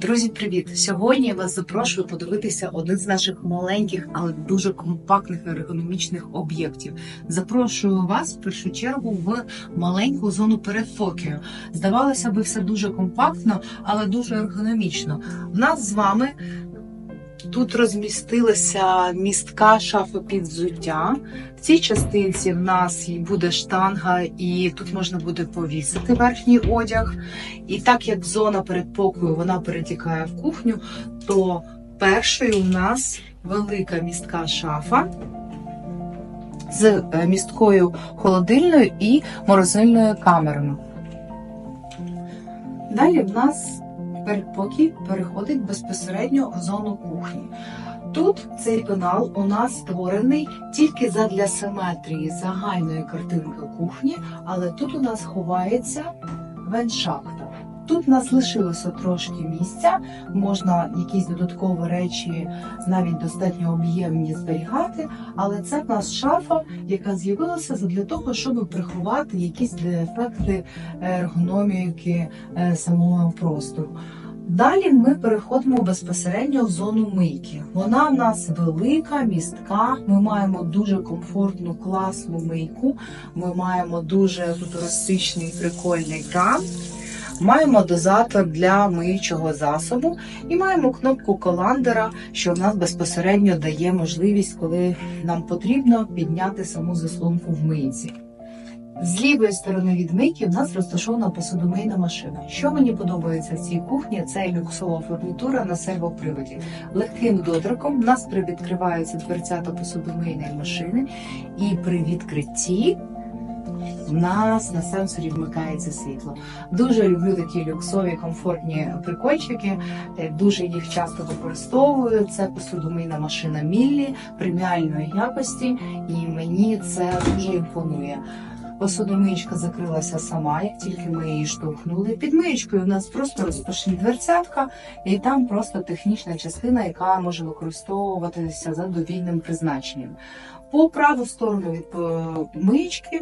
Друзі, привіт! Сьогодні я вас запрошую подивитися один з наших маленьких, але дуже компактних ергономічних об'єктів. Запрошую вас в першу чергу в маленьку зону перед Токіо. Здавалося би, все дуже компактно, але дуже ергономічно. В нас з вами тут розмістилася містка шафа під взуття. В цій частинці в нас буде штанга, і тут можна буде повісити верхній одяг. І так як зона передпокою вона перетікає в кухню, то першою у нас велика містка шафа з е, місткою холодильною і морозильною камерами. Далі в нас передпокій переходить безпосередньо в зону кухні. Тут цей пенал у нас створений тільки задля симетрії загальної картинки кухні, але тут у нас ховається веншахта. Тут у нас лишилося трошки місця, можна якісь додаткові речі, навіть достатньо об'ємні зберігати, але це в нас шафа, яка з'явилася для того, щоб приховати якісь дефекти ергономіки е, самого простору. Далі ми переходимо безпосередньо в зону мийки. Вона в нас велика, містка. Ми маємо дуже комфортну, класну мийку. Ми маємо дуже футуристичний прикольний кран. Маємо дозатор для миючого засобу і маємо кнопку коландера, що в нас безпосередньо дає можливість, коли нам потрібно підняти саму заслонку в мийці. З лівої сторони від мийки в нас розташована посудомийна машина. Що мені подобається в цій кухні, це люксова фурнітура на сервоприводі. Легким доторком в нас привідкриваються дверцята посудомийної машини, і при відкритті в нас на сенсорі вмикається світло. Дуже люблю такі люксові, комфортні прикольчики. е, Дуже їх часто використовую. Це посудомийна машина Міллі преміальної якості, і мені це дуже імпонує. Посудомиєчка закрилася сама, як тільки ми її штовхнули. Під миєчкою у нас просто розпашні дверцятка, і там просто технічна частина, яка може використовуватися за довільним призначенням. По праву сторону від е, миєчки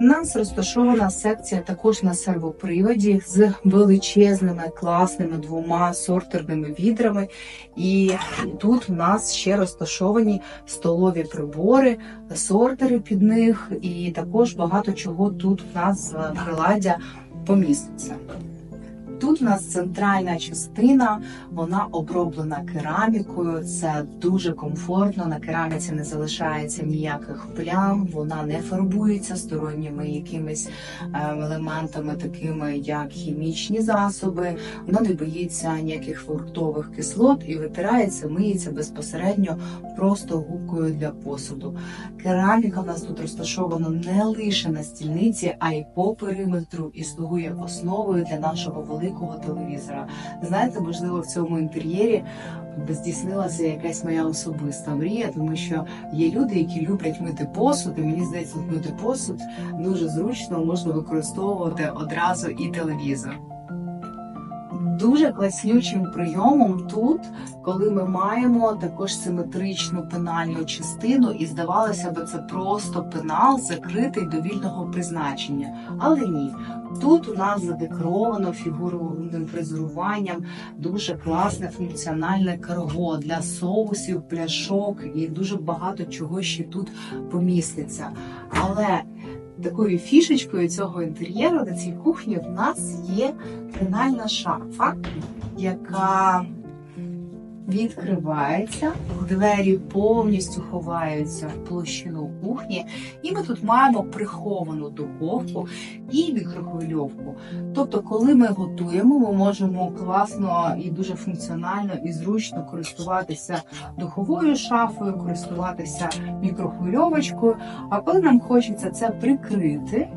нас розташована секція також на сервоприводі з величезними класними двома сортерними відрами. І тут у нас ще розташовані столові прибори, сортери під них, і також багато чого тут в нас приладдя поміститься. Тут у нас центральна частина, вона оброблена керамікою. Це дуже комфортно. На кераміці не залишається ніяких плям, вона не фарбується сторонніми якимись ем, елементами, такими як хімічні засоби. Вона не боїться ніяких фруктових кислот і витирається, миється безпосередньо просто губкою для посуду. Кераміка в нас тут розташована не лише на стільниці, а й по периметру і слугує основою для нашого великого телевізора. Знаєте, можливо, в цьому інтер'єрі здійснилася якась моя особиста мрія, тому що є люди, які люблять мити посуд, і мені здається, мити посуд дуже зручно можна використовувати одразу і телевізор. Дуже класнючим прийомом тут, коли ми маємо також симетричну пенальну частину, і здавалося б, це просто пенал закритий до вільного призначення. Але ні, тут у нас задекоровано фігурним фрезеруванням дуже класне функціональне карго для соусів, пляшок і дуже багато чого ще тут поміститься. Але такою фішечкою цього інтер'єру на цій кухні в нас є пенальна шафа, яка відкривається, двері повністю ховаються в площину кухні, і ми тут маємо приховану духовку і мікрохвильовку. Тобто, коли ми готуємо, ми можемо класно і дуже функціонально і зручно користуватися духовою шафою, користуватися мікрохвильовочкою. А коли нам хочеться це прикрити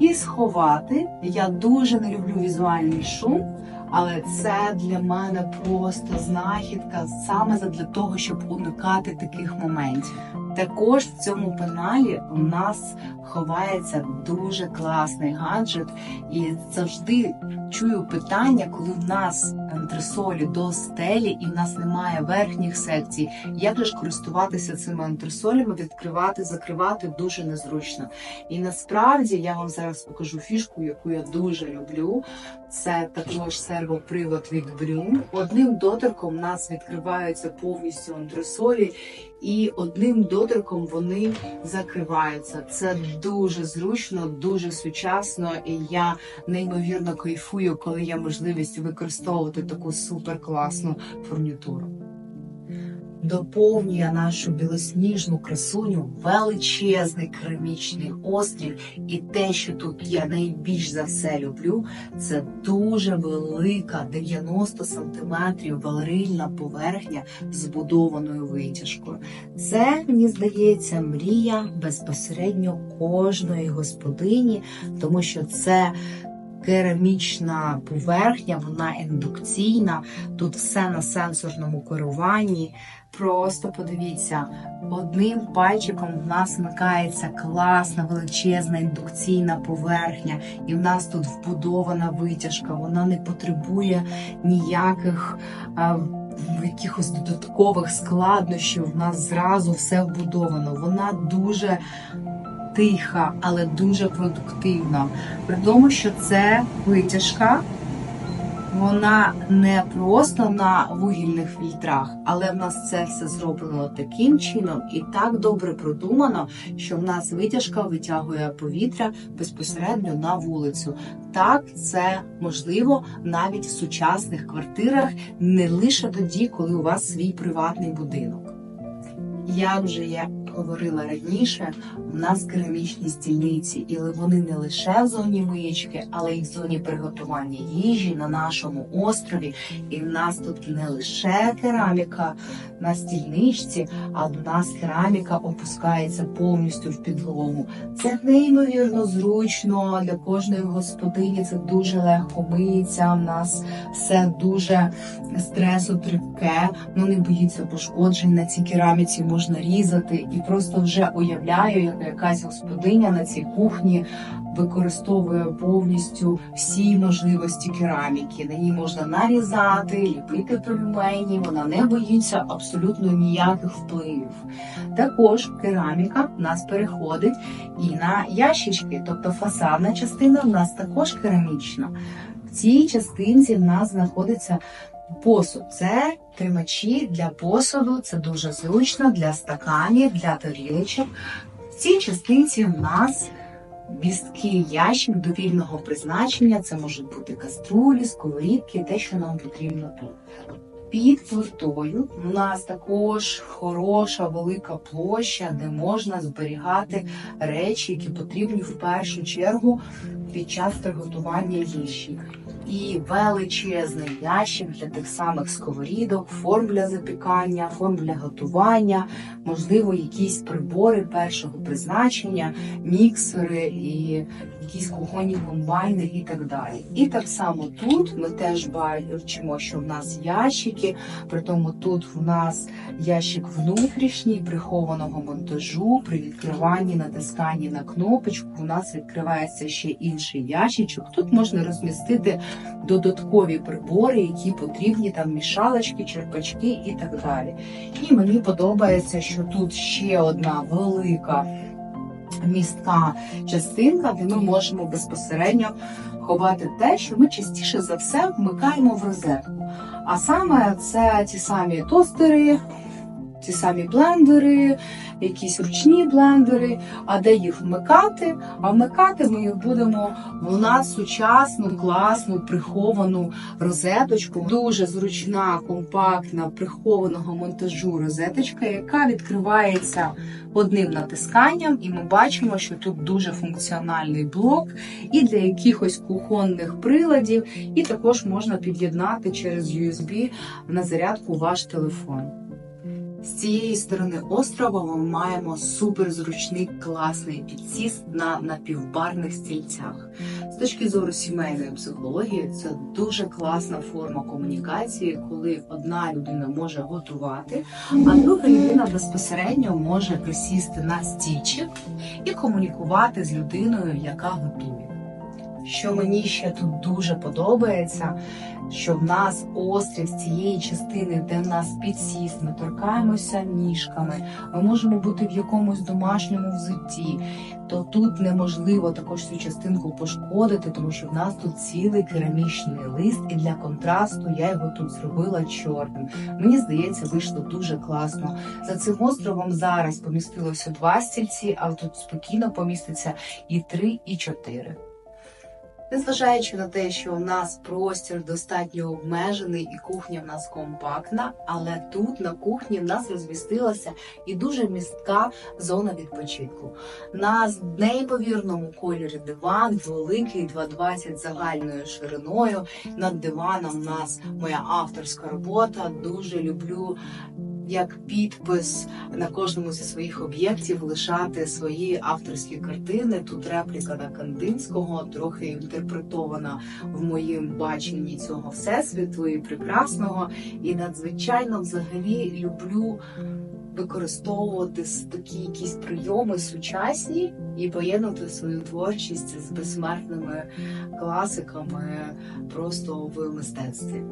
і сховати, я дуже не люблю візуальний шум. Але це для мене просто знахідка саме для того, щоб уникати таких моментів. Також в цьому пеналі у нас ховається дуже класний гаджет, і завжди чую питання, коли в нас антресолі до стелі і в нас немає верхніх секцій. Як ж користуватися цими антресолями, відкривати, закривати дуже незручно. І насправді я вам зараз покажу фішку, яку я дуже люблю. Це також сервопривод від Bloom. Одним доторком у нас відкриваються повністю антресолі, і одним доторком вони закриваються. Це дуже зручно, дуже сучасно, і я неймовірно кайфую, коли є можливість використовувати таку суперкласну фурнітуру. Доповнює нашу білосніжну красуню величезний керамічний острів, і те, що тут я найбільш за все люблю, це дуже велика 90 сантиметрів валерильна поверхня з будованою витяжкою. Це мені здається мрія безпосередньо кожної господині, тому що це керамічна поверхня, вона індукційна, тут все на сенсорному керуванні. Просто подивіться, одним пальчиком в нас вмикається класна величезна індукційна поверхня, і в нас тут вбудована витяжка. Вона не потребує ніяких а, якихось додаткових складнощів. В нас зразу все вбудовано. Вона дуже тиха, але дуже продуктивна. При тому, що це витяжка. Вона не просто на вугільних фільтрах, але в нас це все зроблено таким чином і так добре продумано, що в нас витяжка витягує повітря безпосередньо на вулицю. Так, це можливо навіть в сучасних квартирах, не лише тоді, коли у вас свій приватний будинок. Як вже я говорила раніше, у нас керамічні стільниці, і вони не лише в зоні миєчки, але й в зоні приготування їжі на нашому острові. І в нас тут не лише кераміка на стільничці, а в нас кераміка опускається повністю в підлогу. Це неймовірно зручно для кожної господині. Це дуже легко миється. У нас все дуже стресотрибке, ну не боїться пошкоджень на цій кераміці можна різати і просто вже уявляю, як якась господиня на цій кухні використовує повністю всі можливості кераміки. На ній можна нарізати, ліпити пельмені, вона не боїться абсолютно ніяких впливів. Також кераміка в нас переходить і на ящички, тобто фасадна частина в нас також керамічна. В цій частинці в нас знаходиться Посуд це тримачі для посуду, це дуже зручно для стаканів, для тарілочок. В цій частинці в нас місткий ящик довільного призначення. Це можуть бути каструлі, сковорідки, те, що нам потрібно тут. Під плитою у нас також хороша велика площа, де можна зберігати речі, які потрібні в першу чергу під час приготування їжі і величезний ящик для тих самих сковорідок, форм для запікання, форм для готування, можливо, якісь прибори першого призначення, міксери і якісь кухонні комбайни і так далі. І так само тут ми теж бачимо, що в нас ящики, при тому тут в нас ящик внутрішній, прихованого монтажу, при відкриванні, натисканні на кнопочку, у нас відкривається ще інший ящичок. Тут можна розмістити додаткові прибори, які потрібні, там мішалочки, черпачки і так далі. І мені подобається, що тут ще одна велика містка частинка, де ми можемо безпосередньо ховати те, що ми частіше за все вмикаємо в розетку. А саме це ті самі тостери, ті самі блендери, якісь ручні блендери, а де їх вмикати? А вмикати ми їх будемо в нас сучасну, класну, приховану розеточку. Дуже зручна, компактна, прихованого монтажу розеточка, яка відкривається одним натисканням, і ми бачимо, що тут дуже функціональний блок і для якихось кухонних приладів, і також можна під'єднати через USB на зарядку ваш телефон. З цієї сторони острова ми маємо суперзручний класний підсіст на напівбарних стільцях. З точки зору сімейної психології, це дуже класна форма комунікації, коли одна людина може готувати, а друга людина безпосередньо може присісти на стільчик і комунікувати з людиною, яка готує. Що мені ще тут дуже подобається, що в нас острів з цієї частини, де в нас підсіст, ми торкаємося ніжками, ми можемо бути в якомусь домашньому взутті, то тут неможливо також цю частинку пошкодити, тому що в нас тут цілий керамічний лист, і для контрасту я його тут зробила чорним. Мені здається, вийшло дуже класно. За цим островом зараз помістилося два стільці, а тут спокійно поміститься і три, і чотири. Незважаючи на те, що у нас простір достатньо обмежений і кухня в нас компактна, але тут на кухні в нас розмістилася і дуже містка зона відпочинку. На неймовірному кольорі диван, великий 2,20 загальною шириною. Над диваном у нас моя авторська робота. Дуже люблю як підпис на кожному зі своїх об'єктів лишати свої авторські картини. Тут репліка на Кандинського, трохи інтерпретована в моїм баченні цього всесвіту і прекрасного. І надзвичайно взагалі люблю. Використовувати такі якісь прийоми сучасні і поєднати свою творчість з безсмертними класиками просто в мистецтві.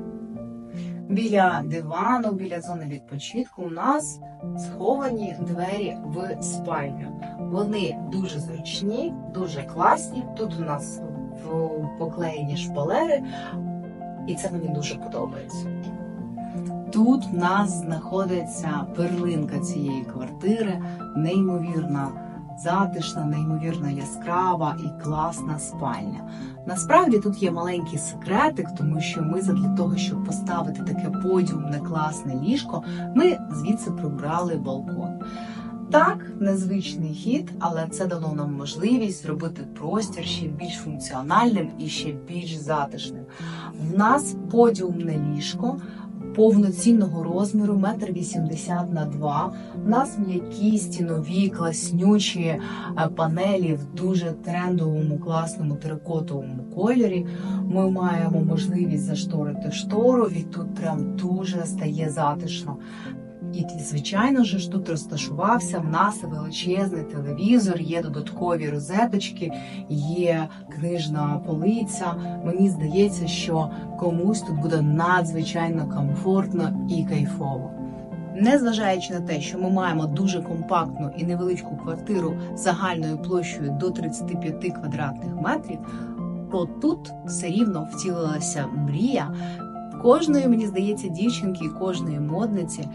Біля дивану, біля зони відпочинку у нас сховані двері в спальню. Вони дуже зручні, дуже класні. Тут у нас поклеєні шпалери, і це мені дуже подобається. Тут в нас знаходиться перлинка цієї квартири, неймовірна, затишна, неймовірно яскрава і класна спальня. Насправді тут є маленький секретик, тому що ми для того, щоб поставити таке подіумне класне ліжко, ми звідси прибрали балкон. Так, незвичний хід, але це дало нам можливість зробити простір ще більш функціональним і ще більш затишним. В нас подіумне ліжко повноцінного розміру, метр вісімдесят на два. У нас м'які стінові класнючі е, панелі в дуже трендовому, класному терикотовому кольорі. Ми маємо можливість зашторити штору, і тут прям дуже стає затишно. І, звичайно ж, тут розташувався в нас величезний телевізор, є додаткові розеточки, є книжна полиця. Мені здається, що комусь тут буде надзвичайно комфортно і кайфово. Незважаючи на те, що ми маємо дуже компактну і невеличку квартиру загальною площею до 35 квадратних метрів, то тут все рівно втілилася мрія кожної, мені здається, дівчинки і кожної модниці.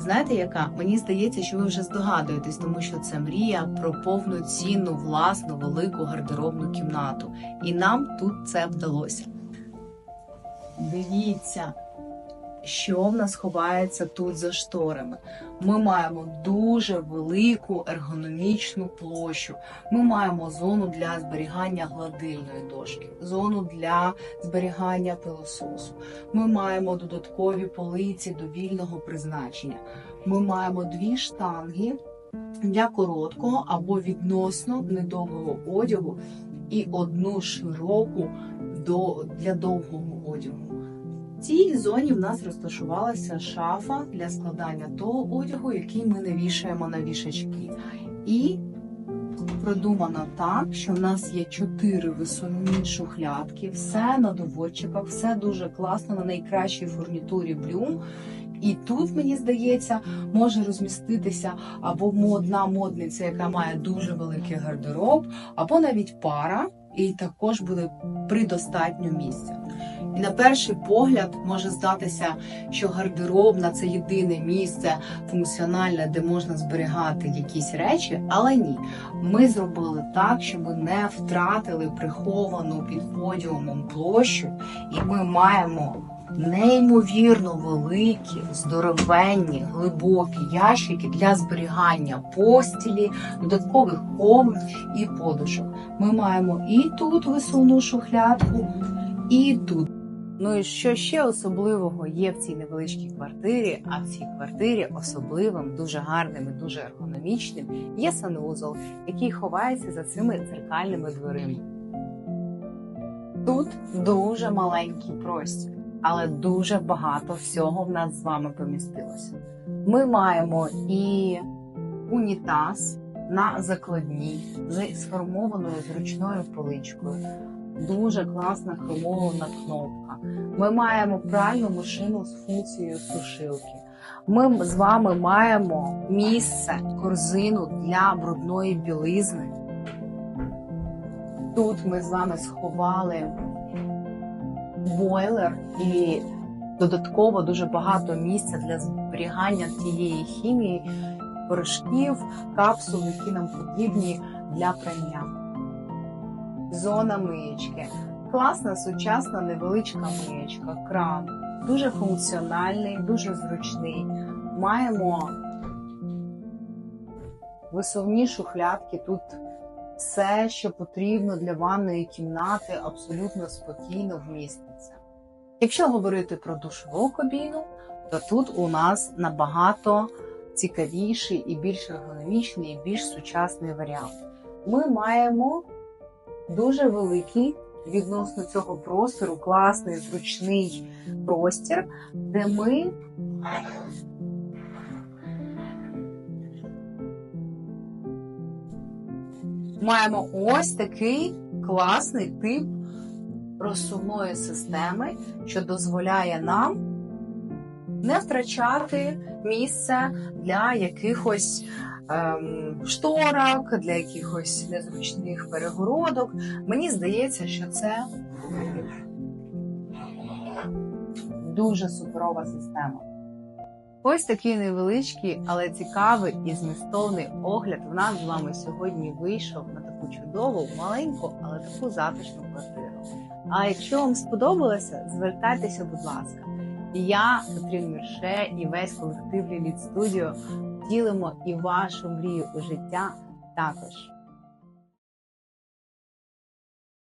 Знаєте, яка? Мені здається, що ви вже здогадуєтесь, тому що це мрія про повноцінну власну велику гардеробну кімнату. І нам тут це вдалося. Дивіться, що в нас ховається тут за шторами. Ми маємо дуже велику ергономічну площу. Ми маємо зону для зберігання гладильної дошки, зону для зберігання пилососу. Ми маємо додаткові полиці до вільного призначення. Ми маємо дві штанги для короткого або відносно недовгого одягу і одну широку для довгого одягу. Цій зоні в нас розташувалася шафа для складання того одягу, який ми не вішаємо на вішачки. І продумано так, що в нас є чотири висувні шухлядки, все на доводчиках, все дуже класно на найкращій фурнітурі Блюм. І тут, мені здається, може розміститися або одна модниця, яка має дуже великий гардероб, або навіть пара, і також буде придостатньо місця. І на перший погляд може здатися, що гардеробна це єдине місце функціональне, де можна зберігати якісь речі, але ні. Ми зробили так, щоб не втратили приховану під подіумом площу, і ми маємо. Неймовірно великі, здоровенні, глибокі ящики для зберігання постілі, додаткових ковр і подушок. Ми маємо і тут висувну шухлядку, і тут. Ну і що ще особливого є в цій невеличкій квартирі? А в цій квартирі особливим, дуже гарним і дуже ергономічним є санузол, який ховається за цими дзеркальними дверима. Тут дуже маленький простір, але дуже багато всього в нас з вами помістилося. Ми маємо і унітаз на закладній з сформованою зручною поличкою. дуже класна хромована кнопка. Ми маємо пральну машину з функцією сушилки. Ми з вами маємо місце, корзину для брудної білизни. Тут ми з вами сховали бойлер і додатково дуже багато місця для зберігання тієї хімії, порошків, капсул, які нам потрібні для прання. Зона миєчки. Класна сучасна невеличка миєчка, кран. Дуже функціональний, дуже зручний. Маємо висувні шухлядки. Тут все, що потрібно для ванної кімнати, абсолютно спокійно вміститься. Якщо говорити про душову кабіну, то тут у нас набагато цікавіший і більш ергономічний, і більш сучасний варіант. Ми маємо дуже великий відносно цього простору, класний, зручний простір, де ми маємо ось такий класний тип розсувної системи, що дозволяє нам не втрачати місце для якихось ем, шторок, для якихось незручних перегородок. Мені здається, що це дуже суперова система. Ось такий невеличкий, але цікавий і змістовний огляд в нас з вами сьогодні вийшов на таку чудову, маленьку, але таку затишну квартиру. А якщо вам сподобалося, звертайтеся, будь ласка. І Я, Катрін Мірше і весь колектив Ліліт Студіо ділимо і вашу мрію у життя також.